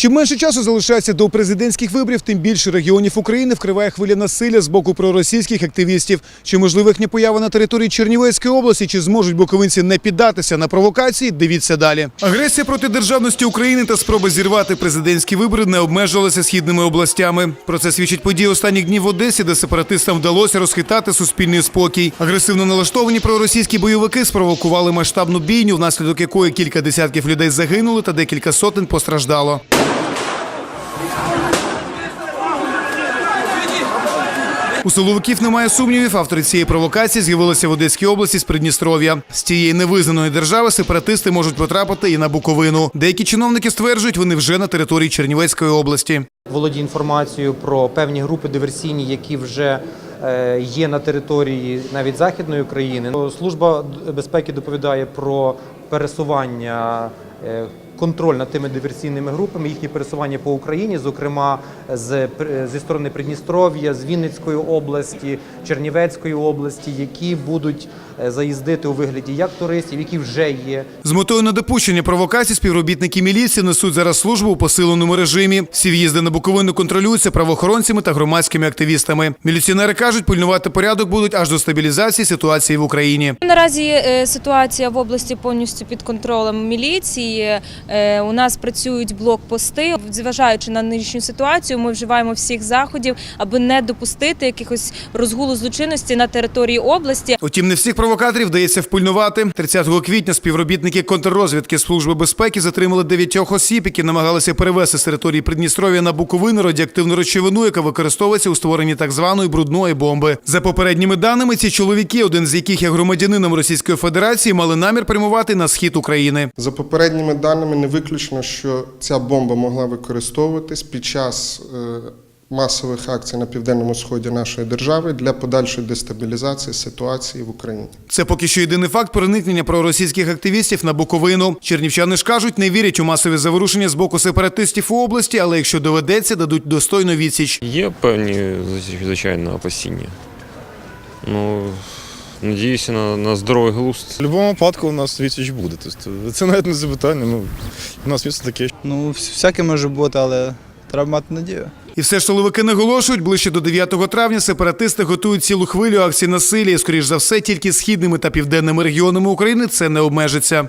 Чим менше часу залишається до президентських виборів, тим більше регіонів України вкриває хвиля насилля з боку проросійських активістів. Чи можлива їхня поява на території Чернівецької області? Чи зможуть буковинці не піддатися на провокації? Дивіться далі. Агресія проти державності України та спроба зірвати президентські вибори не обмежувалися східними областями. Про це свідчить події останніх днів в Одесі, де сепаратистам вдалося розхитати суспільний спокій. Агресивно налаштовані проросійські бойовики спровокували масштабну бійню, внаслідок якої кілька десятків людей загинули та декілька сотень постраждало. У силовиків немає сумнівів. Автори цієї провокації з'явилися в Одеській області з Придністров'я. З цієї невизнаної держави сепаратисти можуть потрапити і на Буковину. Деякі чиновники стверджують, вони вже на території Чернівецької області. володіє інформацією про певні групи диверсійні, які вже е, є на території навіть західної України. Служба безпеки доповідає про пересування. Контроль над тими диверсійними групами, їхні пересування по Україні, зокрема з зі сторони Придністров'я, з Вінницької області, Чернівецької області, які будуть е, заїздити у вигляді як туристів, які вже є З метою недопущення провокацій співробітники міліції несуть зараз службу у посиленому режимі. Всі в'їзди на Буковину контролюються правоохоронцями та громадськими активістами. Міліціонери кажуть, пульнувати порядок будуть аж до стабілізації ситуації в Україні. Наразі е, ситуація в області повністю під контролем міліції. Е, У нас працюють блокпости. Зважаючи на нинішню ситуацію, ми вживаємо всіх заходів, аби не допустити якихось розгулу злочинності на території області. Утім, не всіх провокаторів вдається впильнувати. 30 квітня співробітники контррозвідки Служби безпеки затримали дев'ятьох осіб, які намагалися перевезти з території Придністров'я на Буковину радіоактивну речовину, яка використовується у створенні так званої брудної бомби. За попередніми даними, ці чоловіки, один з яких є громадянином Російської Федерації, мали намір прямувати на схід України. За попередніми даними, не виключно, що ця бомба могла використовуватись під час е, масових акцій на південному сході нашої держави для подальшої дестабілізації ситуації в Україні. Це поки що єдиний факт проникнення проросійських активістів на Буковину. Чернівчани ж кажуть, не вірять у масові заворушення з боку сепаратистів у області, але якщо доведеться, дадуть достойну відсіч. Є певні, звичайно, опасіння. Ну, надіюся на, на здоровий глузд. В будь-якому випадку у нас відсіч буде. Тобто, це навіть не запитання. Ну, у нас місце таке. Ну, всяке може бути, але треба мати надію. І все ж силовики наголошують, ближче до 9 травня сепаратисти готують цілу хвилю акцій насилля. І, скоріш за все, тільки східними та південними регіонами України це не обмежиться.